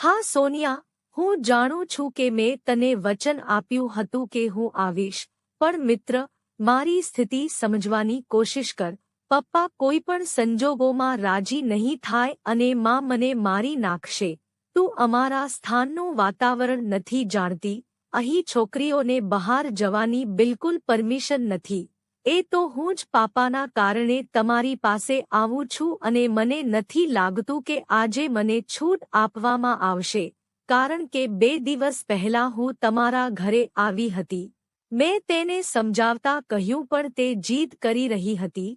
હા, સોનિયા, હું જાણું છું કે મેં તને વચન આપ્યું હતું કે હું આવીશ, પણ મિત્ર, મારી સ્થિતિ સમજવાની કોશિશ કર. પપ્પા કોઈ પણ સંજોગોમાં રાજી નહીં થાય અને માં મને મારી નાખશે. તું અમારા સ્થાનનું વાતાવરણ નથી જાણતી, અહીં છોકરીઓને બહાર જવાની બિલકુલ પરમિશન નથી. એ તો હું જ પાપાના કારણે તમારી પાસે આવું છું અને મને નથી લાગતું કે આજે મને છૂટ આપવામાં આવશે, કારણ કે બે દિવસ પહેલા હું તમારા ઘરે આવી હતી. મેં તેને સમજાવતા કહ્યું પણ તે જીદ કરી રહી હતી.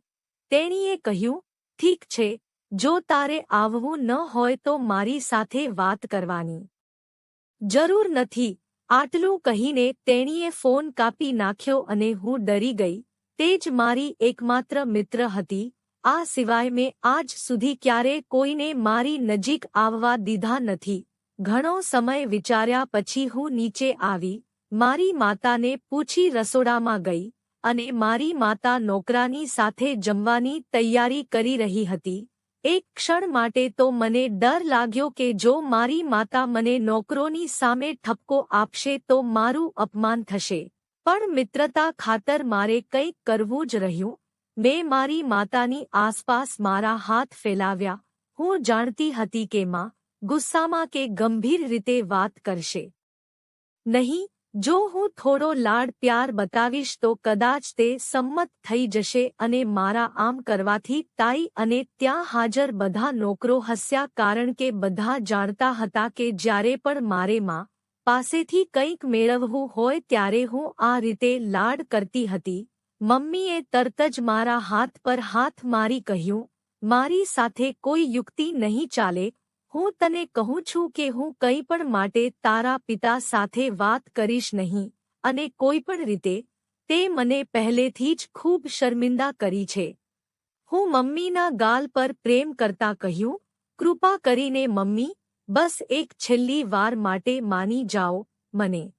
તેણીએ કહ્યું, ઠીક છે, જો તારે આવવું ન હોય તો મારી સાથે વાત કરવાની. જરૂર નથી. આટલું કહીને તેણીએ ફોન કાપી નાખ્યો અને હું ડરી ગઈ. તે જ મારી એકમાત્ર મિત્ર હતી. આ સિવાય મેં આજ સુધી ક્યારે કોઈને મારી નજીક આવવા દીધા નથી. ઘણો સમય વિચાર્યા પછી હું નીચે આવી. મારી માતાને પૂછી રસોડામાં ગઈ અને મારી માતા નોકરાની સાથે જમવાની તૈયારી કરી રહી હતી. એક ક્ષણ માટે તો મને ડર લાગ્યો કે જો મારી માતા મને નોકરોની સામે ઠપકો આપશે તો મારું અપમાન થશે. પણ મિત્રતા ખાતર મારે કંઈક કરવું જ રહ્યું. મેં મારી માતાની આસપાસ મારા હાથ ફેલાવ્યા. હું જાણતી હતી કે માં ગુસ્સામાં કે ગંભીર રીતે વાત કરશે. નહીં, જો હું થોડો લાડ પ્યાર બતાવીશ તો કદાચ તે સંમત થઈ જશે અને મારા આમ કરવાથી તાઈ અને ત્યાં હાજર બધા નોકરો હસ્યા કારણ કે બધા જાણતા હતા કે જ્યારે પણ મારે માં પાસેથી કંઈક મેળવવું હોય ત્યારે હું આ રીતે લાડ કરતી હતી. મમ્મીએ તરત જ મારા હાથ પર હાથ મારી કહ્યું, મારી સાથે કોઈ યુક્તિ નહીં ચાલે. હું તને કહું છું કે હું કંઈ પણ માટે તારા પિતા સાથે વાત કરીશ નહીં અને કોઈ પણ રીતે તે મને પહેલેથી જ ખૂબ શર્મિંદા કરી છે. હું મમ્મીના ગાલ પર પ્રેમ કરતા કહ્યું, કૃપા કરીને મમ્મી બસ એક છેલ્લી વાર માટે માની જાઓ, મને.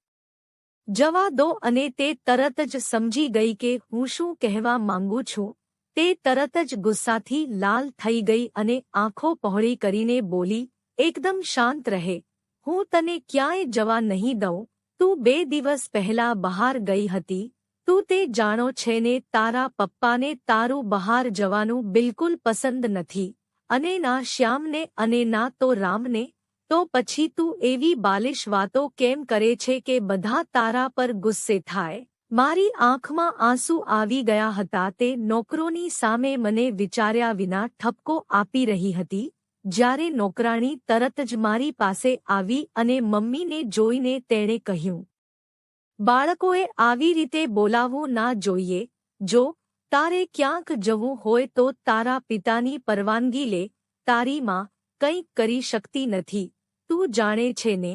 જવા દો અને તે તરત જ સમજી ગઈ કે હું શું કહેવા માંગુ છું. તે તરત જ ગુસ્સાથી લાલ થઈ ગઈ અને આંખો પહોળી કરીને બોલી, એકદમ શાંત રહે. હું તને ક્યાંય જવા નહીં દઉં. તું બે દિવસ પહેલા બહાર ગઈ હતી. તું તે જાણો છે ને તારા પપ્પાને તારું બહાર જવાનું બિલકુલ પસંદ નથી. અને ના શ્યામને અને ના તો રામને તો પછી તું એવી બાલિશ વાતો કેમ કરે છે કે બધા તારા પર ગુસ્સે થાય? મારી આંખમાં આંસુ આવી ગયા હતા તે નોકરોની સામે મને વિચાર્યા વિના ઠપકો આપી રહી હતી. જ્યારે નોકરાણી તરત જ મારી પાસે આવી અને મમ્મીને જોઈને તેણે કહ્યું, બાળકોએ આવી રીતે બોલાવવું ના જોઈએ. જો તારે ક્યાંક જવું હોય તો તારા પિતાની પરવાનગી લે. તારી માં કંઈક કરી શકતી નથી. તું જાણે છે ને,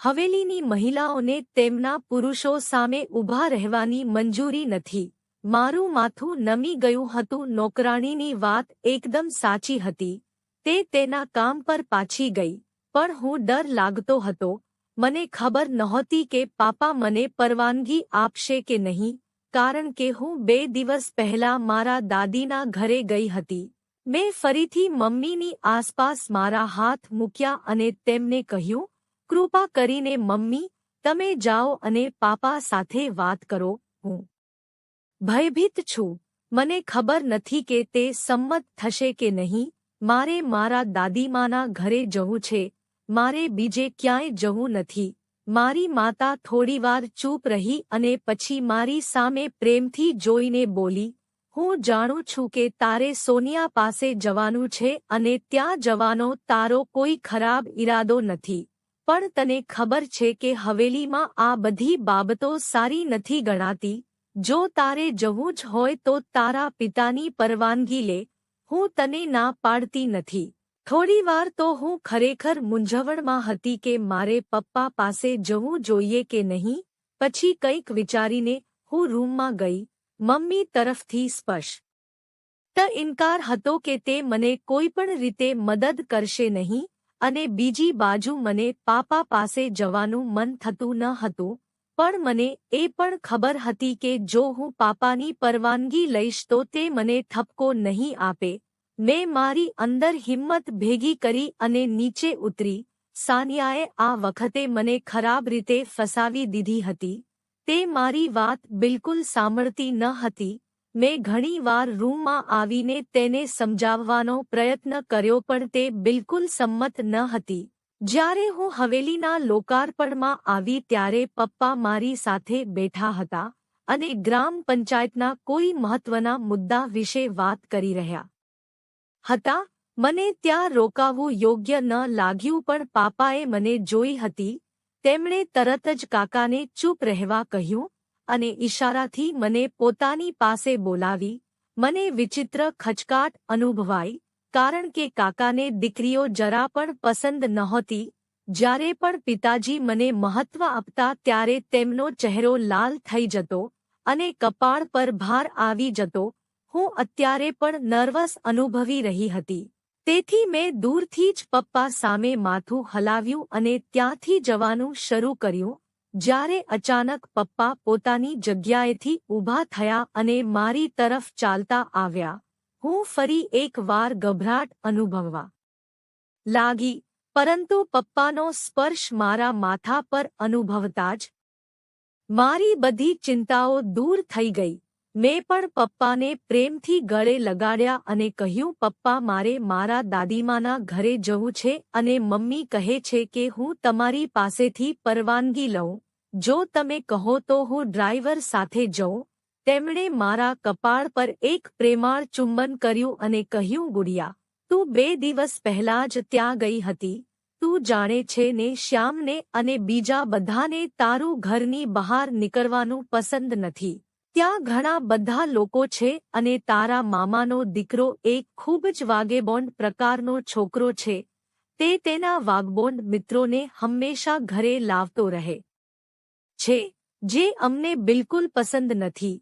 હવેલીની મહિલાઓને તેમના પુરુષો સામે ઊભા રહેવાની મંજૂરી નથી. મારું માથું નમી ગયું હતું, નોકરાણીની વાત એકદમ સાચી હતી. તે તેના કામ પર પાછી ગઈ, પણ હું ડર લાગતો હતો. મને ખબર નહોતી કે પાપા મને પરવાનગી આપશે કે નહીં, કારણ કે હું બે દિવસ પહેલા મારા દાદીના ઘરે ગઈ હતી. મેં ફરીથી મમ્મીની આસપાસ મારા હાથ મૂક્યા અને તેમને કહ્યું, કૃપા કરીને મમ્મી, તમે જાઓ અને પાપા સાથે વાત કરો, હું ભયભીત છું. મને ખબર નથી કે તે સંમત થશે કે નહીં. મારે મારા દાદીમાના ઘરે જવું છે. મારે બીજે ક્યાંય જવું નથી. મારી માતા થોડીવાર ચૂપ રહી અને પછી મારી સામે પ્રેમથી જોઈને બોલી હું જાણું છું કે તારે સોનિયા પાસે જવાનું છે અને ત્યાં જવાનો તારો કોઈ ખરાબ ઈરાદો નથી. પણ તને ખબર છે કે હવેલીમાં આ બધી બાબતો સારી નથી ગણાતી. જો તારે જવું જ હોય તો તારા પિતાની પરવાનગી લે. હું તને ના પાડતી નથી. થોડીવાર તો હું ખરેખર મૂંઝવણમાં હતી કે મારે પપ્પા પાસે જવું જોઈએ કે નહીં. પછી કંઈક વિચારીને હું રૂમમાં ગઈ. મમ્મી તરફથી સ્પષ્ટ ત ઇનકાર હતો કે તે મને કોઈ પણ રીતે મદદ કરશે નહીં, અને બીજી બાજુ મને પાપા પાસે જવાનું મન થતું ન હતું, પણ મને એ પણ ખબર હતી કે જો હું પાપાની પરવાનગી લઈશ તો તે મને ઠપકો નહીં આપે. મેં મારી અંદર હિંમત ભેગી કરી અને નીચે ઉતરી. સાનિયાએ આ વખતે મને ખરાબ રીતે ફસાવી દીધી હતી. તે મારી વાત બિલકુલ સાંભળતી ન હતી. મેં ઘણીવાર રૂમમાં આવીને તેને સમજાવવાનો પ્રયત્ન કર્યો પણ તે બિલકુલ સંમત ન હતી. જ્યારે હું હવેલીના લોકાર્પણમાં આવી ત્યારે પપ્પા મારી સાથે બેઠા હતા અને ગ્રામ પંચાયતના કોઈ મહત્વના મુદ્દા વિશે વાત કરી રહ્યા હતા. મને ત્યાં રોકાવું યોગ્ય ન લાગ્યું પણ પાપાએ મને જોઈ હતી તેમણે તરત જ કાકાને ચૂપ રહેવા કહ્યું અને ઇશારાથી મને પોતાની પાસે બોલાવી, મને વિચિત્ર ખચકાટ અનુભવાઈ, કારણ કે કાકાને દીકરીઓ જરા પણ પસંદ નહોતી, જ્યારે પણ પિતાજી મને મહત્વ આપતા ત્યારે તેમનો ચહેરો લાલ થઈ જતો અને કપાળ પર ભાર આવી જતો, હું અત્યારે પણ નર્વસ અનુભવી રહી હતી. તેથી મેં દૂરથી જ પપ્પા સામે માથું હલાવ્યું અને ત્યાંથી જવાનું શરૂ કર્યું, જ્યારે અચાનક પપ્પા પોતાની જગ્યાએથી ઊભા થયા અને મારી તરફ ચાલતા આવ્યા. હું ફરી એકવાર ગભરાટ અનુભવવા લાગી, પરંતુ પપ્પાનો સ્પર્શ મારા માથા પર અનુભવતા જ મારી બધી ચિંતાઓ દૂર થઈ ગઈ. મેં પણ પપ્પાને પ્રેમથી ગળે લગાડ્યા અને કહ્યું, પપ્પા, મારે મારા દાદીમાના ઘરે જવું છે અને મમ્મી કહે છે કે હું તમારી પાસેથી પરવાનગી લઉં. જો તમે કહો તો હું ડ્રાઈવર સાથે જઉં. તેમણે મારા કપાળ પર એક પ્રેમાળ ચુંબન કર્યું અને કહ્યું, ગુડિયા, તું બે દિવસ પહેલા જ ત્યાં ગઈ હતી. તું જાણે છે ને શ્યામને અને બીજા બધાને તારું ઘરની બહાર નીકળવાનું પસંદ નથી. ત્યાં ઘણા બધા લોકો છે અને તારા મામાનો દીકરો એક ખૂબ જ વાગેબોન્ડ પ્રકારનો છોકરો છે. તે તેના વાગબોન્ડ મિત્રોને હંમેશા ઘરે લાવતો રહે છે, જે અમને બિલકુલ પસંદ નથી.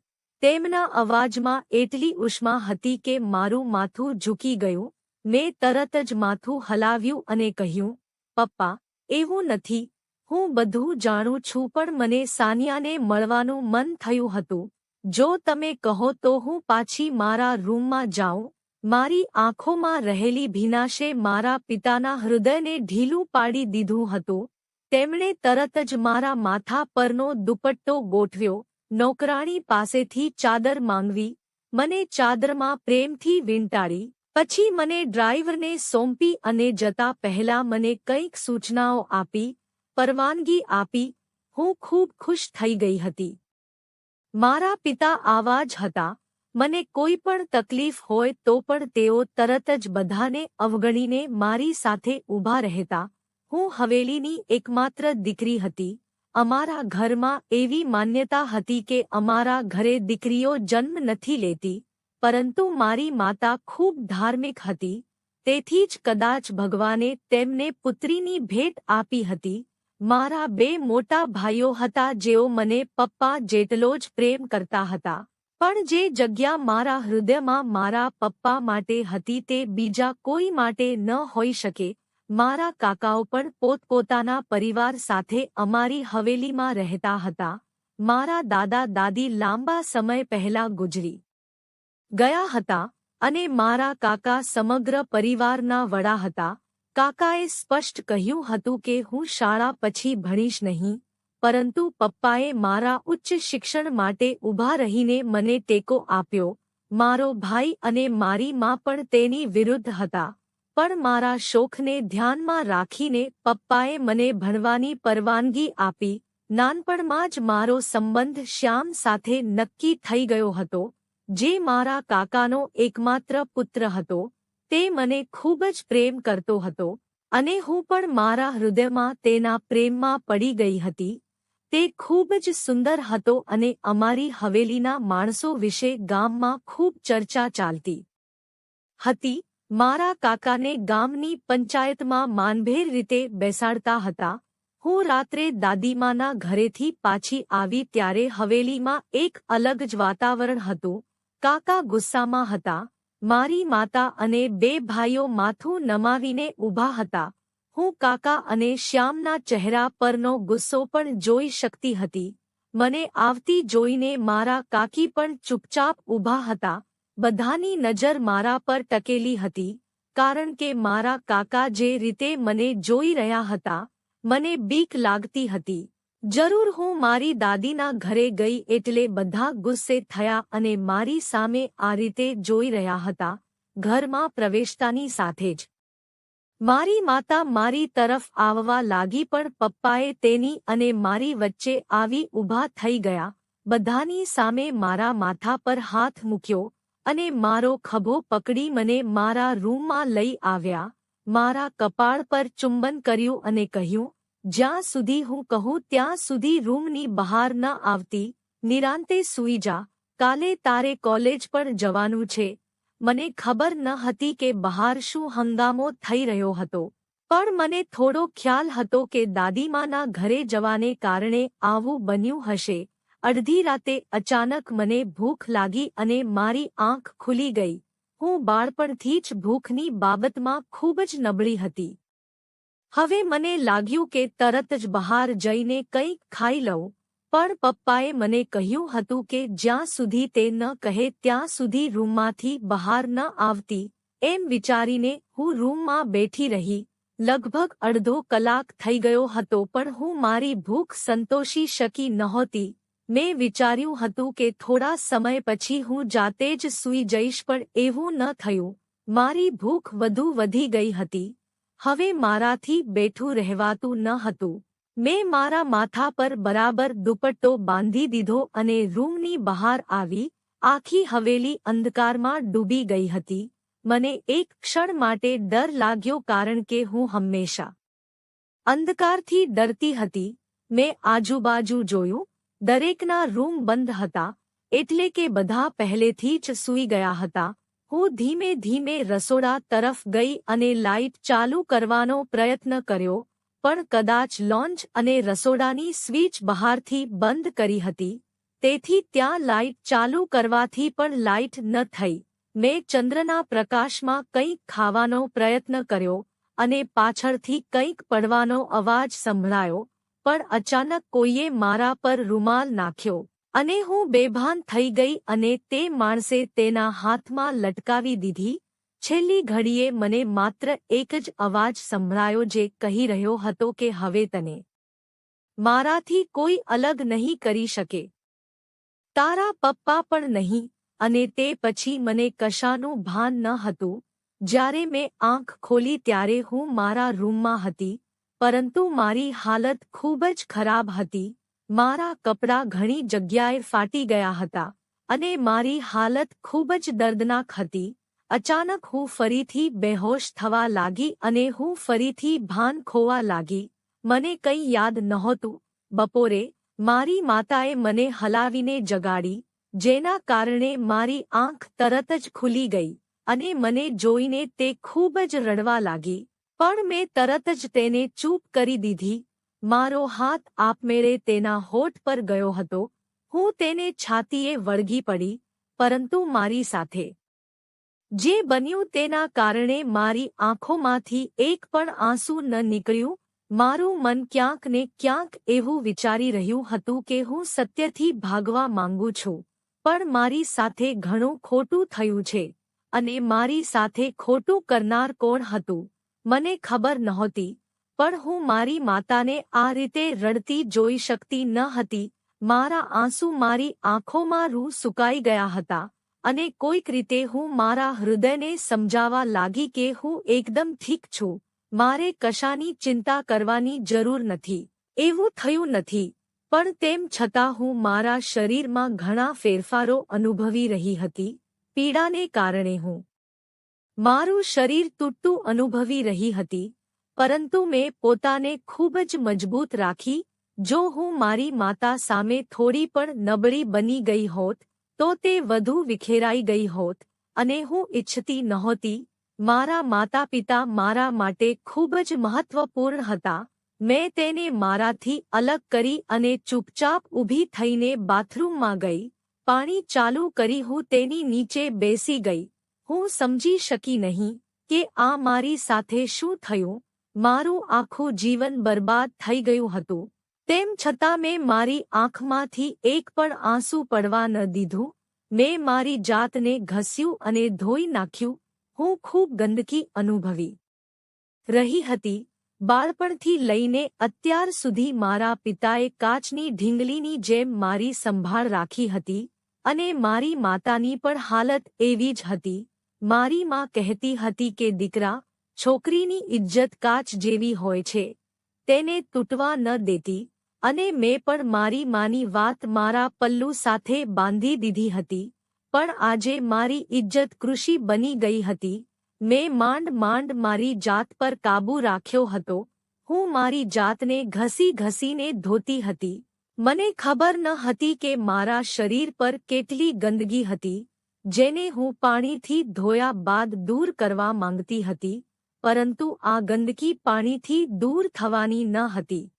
તેમના અવાજમાં એટલી ઉષ્મા હતી કે મારું માથું ઝૂકી ગયું. મેં તરત જ માથું હલાવ્યું અને કહ્યું, પપ્પા, એવું નથી. હું બધું જાણું છું પણ મને સાનિયાને મળવાનું મન થયું હતું. જો તમે કહો તો હું પાછી મારા રૂમમાં જાઉં, મારી આંખોમાં રહેલી ભીનાશે મારા પિતાના હૃદયને ઢીલું પાડી દીધું હતું, તેમણે તરત જ મારા માથા પરનો દુપટ્ટો ગોઠવ્યો, નોકરાણી પાસેથી ચાદર માંગવી, મને ચાદરમાં પ્રેમથી વીંટાળી, પછી મને ડ્રાઈવરને સોંપી અને જતા પહેલા મને કંઈક સૂચનાઓ આપી, પરવાનગી આપી, હું ખૂબ ખુશ થઈ ગઈ હતી. મારા પિતા આવા જ હતા. મને કોઈ પણ તકલીફ હોય તો પણ તેઓ તરત જ બધાને અવગણીને મારી સાથે ઊભા રહેતા. હું હવેલીની એકમાત્ર દીકરી હતી. અમારા ઘરમાં એવી માન્યતા હતી કે અમારા ઘરે દીકરીઓ જન્મ નથી લેતી, પરંતુ મારી માતા ખૂબ ધાર્મિક હતી. તેથી જ કદાચ ભગવાને તેમને પુત્રીની ભેટ આપી હતી. મારા બે મોટા ભાઈઓ હતા જેઓ મને પપ્પા જેટલો જ પ્રેમ કરતા હતા. પણ જે જગ્યા મારા હૃદયમાં મારા પપ્પા માટે હતી તે બીજા કોઈ માટે ન હોઈ શકે. મારા કાકાઓ પણ પોતપોતાના પરિવાર સાથે અમારી હવેલીમાં રહેતા હતા. મારા દાદા દાદી લાંબા સમય પહેલા ગુજરી ગયા હતા અને મારા કાકા સમગ્ર પરિવારના વડા હતા. કાકાએ સ્પષ્ટ કહ્યું હતું કે હું શાળા પછી ભણીશ નહીં, પરંતુ પપ્પાએ મારા ઉચ્ચ શિક્ષણ માટે ઊભા રહીને મને ટેકો આપ્યો, મારો ભાઈ અને મારી માં પણ તેની વિરુદ્ધ હતા, પણ મારા શોખને ધ્યાનમાં રાખીને પપ્પાએ મને ભણવાની પરવાનગી આપી, નાનપણમાં જ મારો સંબંધ શ્યામ સાથે નક્કી થઈ ગયો હતો, જે મારા કાકાનો એકમાત્ર પુત્ર હતો તે મને ખૂબ જ પ્રેમ કરતો હતો અને હું પણ મારા હૃદયમાં તેના પ્રેમમાં પડી ગઈ હતી. તે ખૂબ જ સુંદર હતો અને અમારી હવેલીના માણસો વિશે ગામમાં ખૂબ ચર્ચા ચાલતી હતી. મારા કાકાને ગામની પંચાયતમાં માનભેર રીતે બેસાડતા હતા. હું રાત્રે દાદીમાના ઘરેથી પાછી આવી ત્યારે હવેલીમાં એક અલગ જ વાતાવરણ હતું. કાકા ગુસ્સામાં હતા. મારી માતા અને બે ભાઈઓ માથું નમાવીને ઊભા હતા. હું કાકા અને શ્યામના ચહેરા પરનો ગુસ્સો પણ જોઈ શકતી હતી. મને આવતી જોઈને મારા કાકી પણ ચૂપચાપ ઊભા હતા. બધાની નજર મારા પર ટકેલી હતી, કારણ કે મારા કાકા જે રીતે મને જોઈ રહ્યા હતા, મને બીક લાગતી હતી. જરૂર હું મારી દાદીના ઘરે ગઈ એટલે બધા ગુસ્સે થયા અને મારી સામે આ રીતે જોઈ રહ્યા હતા, ઘરમાં પ્રવેશતાની સાથે જ. મારી માતા મારી તરફ આવવા લાગી પણ પપ્પાએ તેની અને મારી વચ્ચે આવી ઊભા થઈ ગયા, બધાની સામે મારા માથા પર હાથ મૂક્યો અને મારો ખભો પકડી મને મારા રૂમમાં લઈ આવ્યા, મારા કપાળ પર ચુંબન કર્યું અને કહ્યું જ્યાં સુધી હું કહું ત્યાં સુધી રૂમની બહાર ન આવતી, નિરાંતે સૂઈ જા, કાલે તારે કોલેજ પણ જવાનું છે. મને ખબર ન હતી કે બહાર શું હંગામો થઈ રહ્યો હતો. પણ મને થોડો ખ્યાલ હતો કે દાદીમાના ઘરે જવાને કારણે આવું બન્યું હશે. અડધી રાતે અચાનક મને ભૂખ લાગી અને મારી આંખ ખુલી ગઈ. હું બાળપણથી જ ભૂખની બાબતમાં ખૂબ જ નબળી હતી. હવે મને લાગ્યું કે તરત જ બહાર જઈને કંઈક ખાઈ લઉં, પણ પપ્પાએ મને કહ્યું હતું કે જ્યાં સુધી તે ન કહે ત્યાં સુધી રૂમમાંથી બહાર ન આવતી, એમ વિચારીને હું રૂમમાં બેઠી રહી. લગભગ અડધો કલાક થઈ ગયો હતો પણ હું મારી ભૂખ સંતોષી શકી નહોતી. મેં વિચાર્યું હતું કે થોડા સમય પછી હું જાતે જ સૂઈ જઈશ પણ એવું ન થયું. મારી ભૂખ વધુ વધી ગઈ હતી. હવે મારાથી બેઠું રહેવાતું ન હતું. મેં મારા માથા પર બરાબર દુપટ્ટો બાંધી દીધો અને રૂમની બહાર આવી, આખી હવેલી અંધકારમાં ડૂબી ગઈ હતી. મને એક ક્ષણ માટે ડર લાગ્યો કારણ કે હું હંમેશા અંધકારથી ડરતી હતી. મેં આજુબાજુ જોયું, દરેકના રૂમ બંધ હતા, એટલે કે બધા પહેલેથી જ સૂઈ ગયા હતા. હું ધીમે ધીમે રસોડા તરફ ગઈ અને લાઇટ ચાલુ કરવાનો પ્રયત્ન કર્યો, પણ કદાચ લોન્ચ અને રસોડાની સ્વિચ બહારથી બંધ કરી હતી, તેથી ત્યાં લાઇટ ચાલુ કરવાથી પણ લાઇટ ન થઈ. મેં ચંદ્રના પ્રકાશમાં કંઈક ખાવાનો પ્રયત્ન કર્યો અને પાછળથી કંઈક પડવાનો અવાજ સંભળાયો, પણ અચાનક કોઈએ મારા પર રૂમાલ નાખ્યો. અને હું બેભાન થઈ ગઈ અને તે માણસે તેના હાથમાં લટકાવી દીધી. છેલ્લી ઘડીએ મને માત્ર એક જ અવાજ સંભળાયો જે કહી રહ્યો હતો કે હવે તને મારાથી કોઈ અલગ નહીં કરી શકે. તારા પપ્પા પણ નહીં અને તે પછી મને કશાનું ભાન ન હતું. જ્યારે મેં આંખ ખોલી ત્યારે હું મારા રૂમમાં હતી, પરંતુ મારી હાલત ખૂબ જ ખરાબ હતી. મારા કપડાં ઘણી જગ્યાએ ફાટી ગયા હતા અને મારી હાલત ખૂબ જ દર્દનાક હતી. અચાનક હું ફરીથી બેહોશ થવા લાગી અને હું ફરીથી ભાન ખોવા લાગી. મને કંઈ યાદ નહોતું. બપોરે મારી માતાએ મને હલાવીને જગાડી, જેના કારણે મારી આંખ તરત જ ખુલી ગઈ અને મને જોઈને તે ખૂબ જ રડવા લાગી. પણ મેં તરત જ તેને ચૂપ કરી દીધી. મારો હાથ આપમેળે તેના હોઠ પર ગયો હતો. હું તેને છાતીએ વળગી પડી, પરંતુ મારી સાથે. જે બન્યું તેના કારણે મારી આંખોમાંથી એક પણ આંસુ ન નીકળ્યું. મારું મન ક્યાંક ને ક્યાંક એવું વિચારી રહ્યું હતું કે હું સત્યથી ભાગવા માંગુ છું, પણ મારી સાથે ઘણું ખોટું થયું છે, અને મારી સાથે ખોટું કરનાર કોણ હતું, મને ખબર નહોતી. પણ હું મારી માતાને આ રીતે રડતી જોઈ શકતી ન હતી. મારા આંસુ મારી આંખોમાં રૂ સુકાઈ ગયા હતા અને કોઈક રીતે હું મારા હૃદયને સમજાવવા લાગી કે હું એકદમ ઠીક છું. મારે કશાની ચિંતા કરવાની જરૂર નથી. એવું થયું નથી. પણ તેમ છતાં હું મારા શરીરમાં ઘણા ફેરફારો અનુભવી રહી હતી. પીડાને કારણે હું મારું શરીર તૂટતું અનુભવી રહી હતી. પરંતુ મેં પોતાને ખૂબ જ મજબૂત રાખી, જો હું મારી માતા સામે થોડી પણ નબળી બની ગઈ હોત, તો તે વધુ વિખેરાઈ ગઈ હોત, અને હું ઇચ્છતી નહોતી, મારા માતા પિતા મારા માટે ખૂબ જ મહત્વપૂર્ણ હતા, મેં તેને મારાથી અલગ કરી અને ચૂપચાપ ઊભી થઈને બાથરૂમમાં ગઈ, પાણી ચાલુ કરી હું તેની નીચે બેસી ગઈ, હું સમજી શકી નહીં કે આ મારી સાથે શું થયું મારું આખું જીવન બરબાદ થઈ ગયું હતું. તેમ છતાં મેં મારી આંખમાંથી એક પણ આંસુ પડવા ન દીધું. મેં મારી જાતને ઘસ્યું અને ધોઈ નાખ્યું. હું ખૂબ ગંદકી અનુભવી. રહી હતી. બાળપણથી લઈને અત્યાર સુધી મારા પિતાએ કાચની ઢીંગલીની જેમ મારી સંભાળ રાખી હતી અને મારી માતાની પણ હાલત એવી જ હતી. મારી માં કહેતી હતી કે, દીકરા છોકરીની ઇજ્જત કાચ જેવી હોય છે. તેને તૂટવા ન દેતી અને મેં પણ મારી માની વાત મારા પલ્લુ સાથે બાંધી દીધી હતી. પણ આજે મારી ઇજ્જત કૃષિ બની ગઈ હતી. મેં માંડ માંડ મારી જાત પર કાબૂ રાખ્યો હતો. હું મારી જાતને ઘસી ઘસીને ધોતી હતી. મને ખબર ન હતી કે મારા શરીર પર કેટલી ગંદગી હતી, જેને હું પાણીથી ધોયા બાદ દૂર કરવા માંગતી હતી. પરંતુ આ ગંદકી પાણીથી દૂર થવાની ન હતી.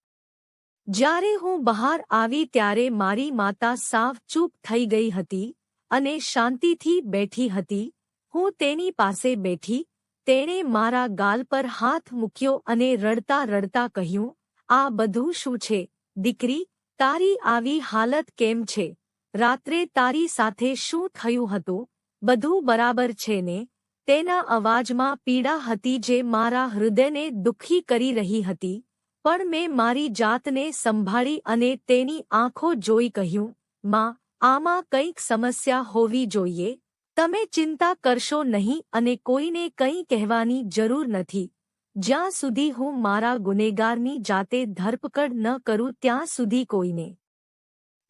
જ્યારે હું બહાર આવી ત્યારે મારી માતા સાવ ચૂપ થઈ ગઈ હતી અને શાંતિથી બેઠી હતી. હું તેની પાસે બેઠી, તેણે મારા ગાલ પર હાથ મૂક્યો અને રડતા રડતા કહ્યું, આ બધું શું છે? દીકરી, તારી આવી હાલત કેમ છે? રાત્રે તારી સાથે શું થયું હતું? બધું બરાબર છે ને? તેના અવાજમાં પીડા હતી જે મારા હૃદયને દુઃખી કરી રહી હતી, પણ મેં મારી જાતને સંભાળી અને તેની આંખો જોઈ કહ્યું, માં, આમાં કંઈક સમસ્યા હોવી જોઈએ, તમે ચિંતા કરશો નહીં અને કોઈને કંઈ કહેવાની જરૂર નથી. જ્યાં સુધી હું મારા ગુનેગારની જાતે ધરપકડ ન કરું ત્યાં સુધી કોઈને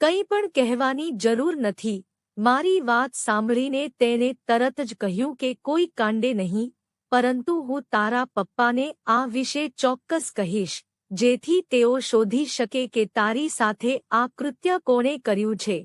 કંઈ પણ કહેવાની જરૂર નથી. મારી વાત સાંભળીને તેણે તરત જ કહ્યું કે કોઈ કાંડે નહીં, પરંતુ હું તારા પપ્પાને આ વિશે ચોક્કસ કહીશ, જેથી તેઓ શોધી શકે કે તારી સાથે આ કૃત્ય કોણે કર્યું છે.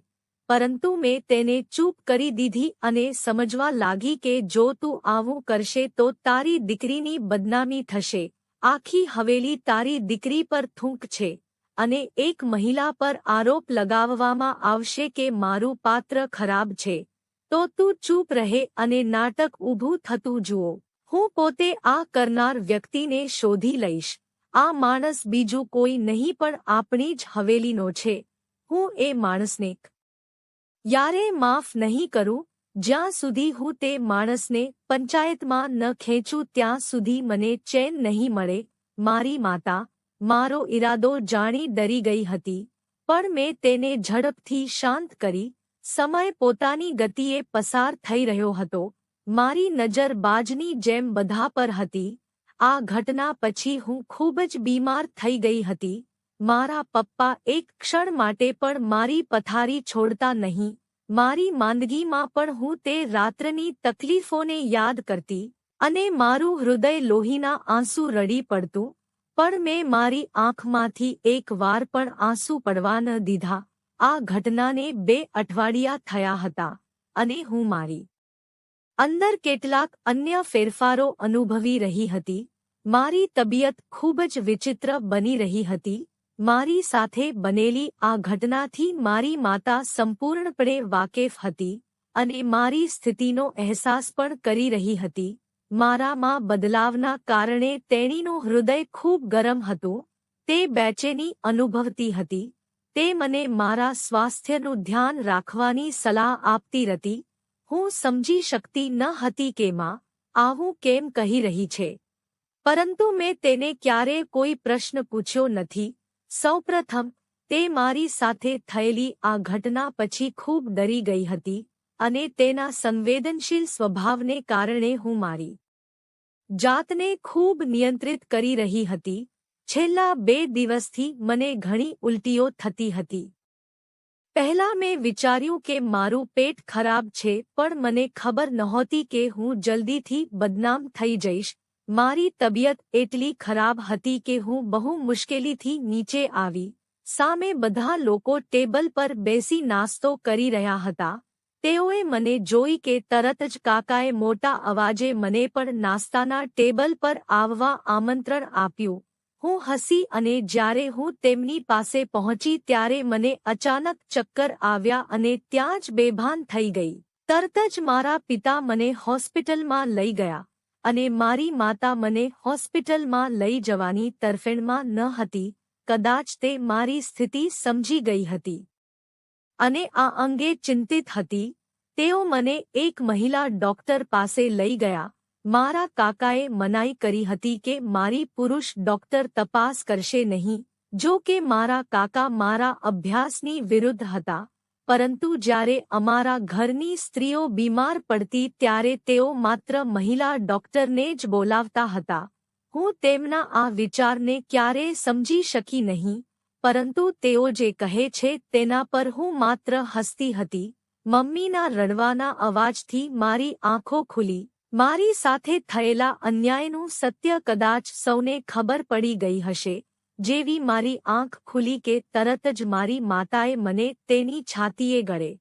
પરંતુ મેં તેને ચૂપ કરી દીધી અને સમજવા લાગી કે જો તું આવું કરશે તો તારી દીકરીની બદનામી થશે. આખી હવેલી તારી દીકરી પર થૂંક છે. અને એક મહિલા પર આરોપ લગાવવામાં આવશે કે મારું પાત્ર ખરાબ છે. તો તું ચૂપ રહે અને નાટક ઊભું થતું જુઓ. હું પોતે આ કરનાર વ્યક્તિને શોધી લઈશ. આ માણસ બીજું કોઈ નહીં પણ આપણી જ હવેલીનો છે. હું એ માણસને યારે માફ નહીં કરું. જ્યાં સુધી હું તે માણસને પંચાયતમાં ન ખેંચું ત્યાં સુધી મને ચેન નહીં મળે. મારી માતા મારો ઈરાદો જાણી ડરી ગઈ હતી, પણ મેં તેને ઝડપથી શાંત કરી, સમય પોતાની ગતિએ પસાર થઈ રહ્યો હતો, મારી નજર બાજની જેમ બધા પર હતી, આ ઘટના પછી હું ખૂબ જ બીમાર થઈ ગઈ હતી, મારા પપ્પા એક ક્ષણ માટે પણ મારી પથારી છોડતા નહીં, મારી માંદગીમાં પણ હું તે રાત્રની તકલીફોને યાદ કરતી, અને મારું હૃદય લોહીના આંસુ રડી પડતું પણ મેં મારી આંખમાંથી એક વાર પણ આંસુ પડવા ન દીધા. આ ઘટનાને બે અઠવાડિયા થયા હતા અને હું મારી અંદર કેટલાક અન્ય ફેરફારો અનુભવી રહી હતી. મારી તબિયત ખૂબ જ વિચિત્ર બની રહી હતી. મારી સાથે બનેલી આ ઘટનાથી મારી માતા સંપૂર્ણપણે વાકેફ હતી અને મારી સ્થિતિનો અહેસાસ પણ કરી રહી હતી. મારામાં બદલાવના કારણે તેણીનું હૃદય ખૂબ ગરમ હતું, તે બેચેની અનુભવતી હતી, તે મને મારા સ્વાસ્થ્યનું ધ્યાન રાખવાની સલાહ આપતી હતી હું સમજી શકતી ન હતી કે માં આવું કેમ કહી રહી છે. પરંતુ મેં તેને ક્યારે કોઈ પ્રશ્ન પૂછ્યો નથી, સૌપ્રથમ, તે મારી સાથે થયેલી આ ઘટના પછી ખૂબ ડરી ગઈ હતી અને તેના સંવેદનશીલ સ્વભાવને કારણે હું મારી જાતને ખૂબ નિયંત્રિત કરી રહી હતી. છેલ્લા બે દિવસથી મને ઘણી ઉલટીઓ થતી હતી. પહેલા મેં વિચાર્યું કે મારું પેટ ખરાબ છે, પણ મને ખબર નહોતી કે હું જલ્દીથી બદનામ થઈ જઈશ. મારી તબિયત એટલી ખરાબ હતી કે હું બહુ મુશ્કેલીથી નીચે આવી. સામે બધા લોકો ટેબલ પર બેસી નાસ્તો કરી રહ્યા હતા. તેઓએ મને જોઈ કે તરત જ કાકાએ મોટા અવાજે મને પણ નાસ્તાના ટેબલ પર આવવા આમંત્રણ આપ્યું. હું હસી અને જ્યારે હું તેમની પાસે પહોંચી ત્યારે મને અચાનક ચક્કર આવ્યા અને ત્યાં જ બેભાન થઈ ગઈ. તરત જ મારા પિતા મને હોસ્પિટલમાં લઈ ગયા અને મારી માતા મને હોસ્પિટલમાં લઈ જવાની તરફેણમાં ન હતી. કદાચ તે મારી સ્થિતિ સમજી ગઈ હતી. અને આ અંગે ચિંતિત હતી. તેઓ મને એક મહિલા ડોક્ટર પાસે લઈ ગયા. મારા કાકાએ મનાઈ કરી હતી કે મારી પુરુષ ડોક્ટર તપાસ કરશે નહીં. જો કે મારા કાકા મારા અભ્યાસની વિરુદ્ધ હતા. પરંતુ જ્યારે અમારા ઘરની સ્ત્રીઓ બીમાર પડતી ત્યારે તેઓ માત્ર મહિલા ડોક્ટરને જ બોલાવતા હતા. હું તેમના આ વિચારને ક્યારેય સમજી શકી નહીં. પરંતુ તેઓ જે કહે છે તેના પર હું માત્ર હસતી હતી. મમ્મીના રડવાના અવાજથી મારી આંખો ખુલી. મારી સાથે થયેલા અન્યાયનું સત્ય કદાચ સૌને ખબર પડી ગઈ હશે. જેવી મારી આંખ ખુલી કે તરત જ મારી માતાએ મને તેની છાતીએ ગળે.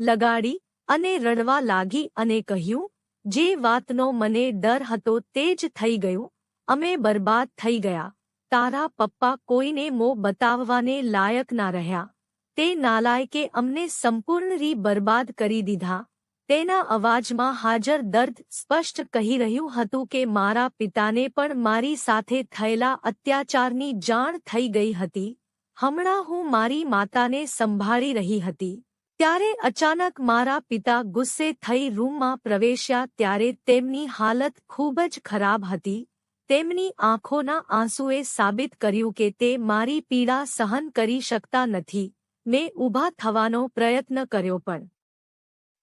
લગાડી અને રડવા લાગી અને કહ્યું, જે વાતનો મને ડર હતો તે જ થઈ ગયું. અમે બરબાદ થઈ ગયા. તારા પપ્પા કોઈને મો બતાવવાને લાયક ના રહ્યા. તે નાલાયકે અમને સંપૂર્ણ રી બરબાદ કરી દીધા. તેના અવાજમાં હાજર દર્દ સ્પષ્ટ કહી રહ્યું હતું કે મારા પિતાને પણ મારી સાથે થયેલા અત્યાચારની જાણ થઈ ગઈ હતી. હમણાં હું મારી માતાને સંભાળી રહી હતી. ત્યારે અચાનક મારા પિતા ગુસ્સે થઈ રૂમમાં પ્રવેશ્યા ત્યારે તેમની હાલત ખૂબ જ ખરાબ હતી. તેમની આંખોના આંસુએ સાબિત કર્યું કે તે મારી પીડા સહન કરી શકતા નથી. મેં ઊભા થવાનો પ્રયત્ન કર્યો પણ.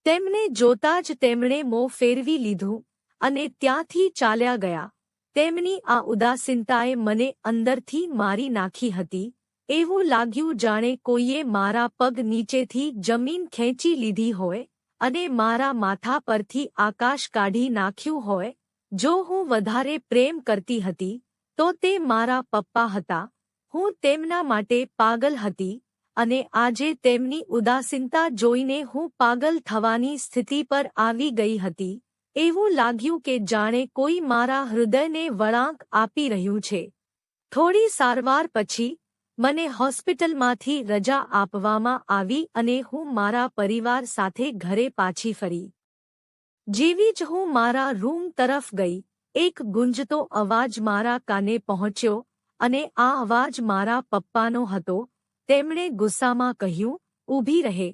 તેમને જોતા જ તેમણે મોં ફેરવી લીધું અને ત્યાંથી ચાલ્યા ગયા. તેમની આ ઉદાસીનતાએ મને અંદરથી મારી નાખી હતી. એવું લાગ્યું જાણે કોઈએ મારા પગ નીચેથી જમીન ખેંચી લીધી હોય અને મારા માથા પરથી આકાશ કાઢી નાખ્યું હોય. જો હું વધારે પ્રેમ કરતી હતી, તો તે મારા પપ્પા હતા, હું તેમના માટે પાગલ હતી, અને આજે તેમની ઉદાસીનતા જોઈને હું પાગલ થવાની સ્થિતિ પર આવી ગઈ હતી, એવું લાગ્યું કે જાણે કોઈ મારા હૃદયને વળાંક આપી રહ્યું છે. થોડી સારવાર પછી, મને હોસ્પિટલમાંથી રજા આપવામાં આવી અને હું મારા પરિવાર સાથે ઘરે પાછી ફરી. જેવી જ હું મારા રૂમ તરફ ગઈ, એક ગુંજતો અવાજ મારા કાને પહોંચ્યો અને આ અવાજ મારા પપ્પાનો હતો, તેમણે ગુસ્સામાં કહ્યું, ઊભી રહે.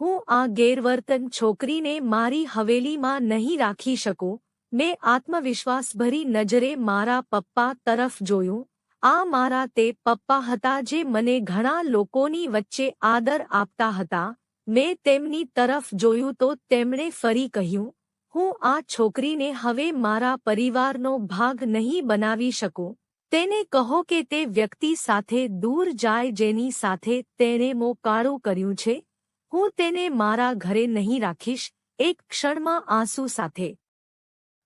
હું આ ગેરવર્તન છોકરીને મારી હવેલીમાં નહીં રાખી શકું. મેં આત્મવિશ્વાસભરી નજરે મારા પપ્પા તરફ જોયું. આ મારા તે પપ્પા હતા જે મને ઘણા લોકોની વચ્ચે આદર આપતા હતા. મેં તેમની તરફ જોયું તો તેમણે ફરી કહ્યું હું આ છોકરીને હવે મારા પરિવારનો ભાગ નહીં બનાવી શકું. તેને કહો કે તે વ્યક્તિ સાથે દૂર જાય જેની સાથે તેણે મો કાળું કર્યું છે. હું તેને મારા ઘરે નહીં રાખીશ, એક ક્ષણમાં આંસુ સાથે.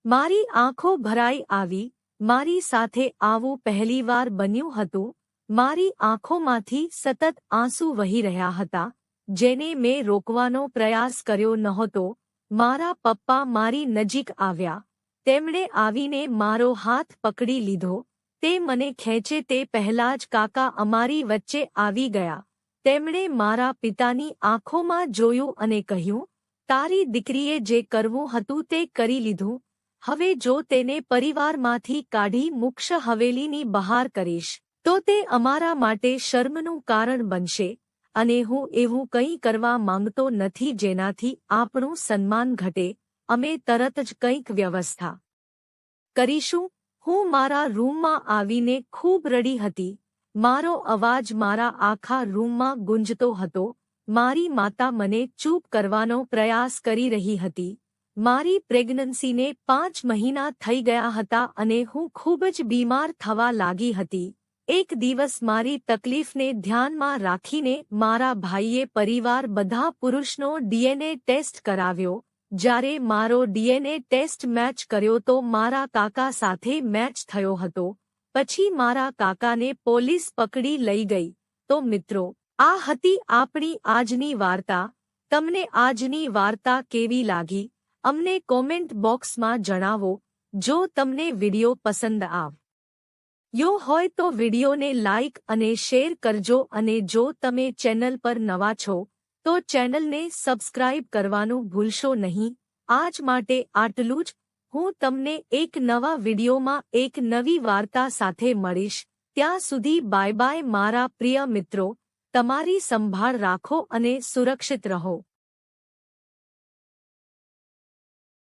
મારી આંખો ભરાઈ આવી, મારી સાથે આવું પહેલીવાર બન્યું હતું. મારી આંખોમાંથી સતત આંસુ વહી રહ્યા હતા, જેને મેં રોકવાનો પ્રયાસ કર્યો નહોતો. મારા પપ્પા મારી નજીક આવ્યા. તેમણે આવીને મારો હાથ પકડી લીધો. તે મને ખેંચે તે પહેલા જ કાકા અમારી વચ્ચે આવી ગયા. તેમણે મારા પિતાની આંખોમાં જોયું અને કહ્યું, તારી દીકરીએ જે કરવું હતું તે કરી લીધું. હવે જો તેને પરિવારમાંથી કાઢી મુક્ષ હવેલીની બહાર કરીશ, તો તે અમારા માટે શર્મનું કારણ બનશે. અને હું એવું કંઈ કરવા માંગતો નથી જેનાથી આપણું સન્માન ઘટે, અમે તરત જ કંઈક વ્યવસ્થા કરીશું. હું મારા રૂમમાં આવીને ખૂબ રડી હતી. મારો અવાજ મારા આખા રૂમમાં ગુંજતો હતો. મારી માતા મને ચૂપ કરવાનો પ્રયાસ કરી રહી હતી. મારી પ્રેગ્નન્સીને પાંચ મહિના થઈ ગયા હતા અને હું ખૂબ જ બીમાર થવા લાગી હતી. એક દિવસ મારી તકલીફને ધ્યાનમાં રાખીને મારા ભાઈએ પરિવાર બધા પુરુષનો ડીએનએ ટેસ્ટ કરાવ્યો. જ્યારે મારો ડીએનએ ટેસ્ટ મેચ કર્યો તો મારા કાકા સાથે મેચ થયો હતો. પછી મારા કાકાને પોલીસ પકડી લઈ ગઈ. તો મિત્રો, આ હતી આપણી આજની વાર્તા. તમને આજની વાર્તા કેવી લાગી? અમને કોમેન્ટ બોક્સમાં જણાવો. જો તમને વિડિયો પસંદ આવ યો હોય તો વિડીયોને લાઇક અને શેર કરજો અને જો તમે ચેનલ પર નવા છો, તો ચેનલને સબસ્ક્રાઇબ કરવાનું ભૂલશો નહીં. આજ માટે આટલું જ. હું તમને એક નવા વિડીયોમાં એક નવી વાર્તા સાથે મળીશ. ત્યાં સુધી બાય બાય મારા પ્રિય મિત્રો, તમારી સંભાળ રાખો અને સુરક્ષિત રહો.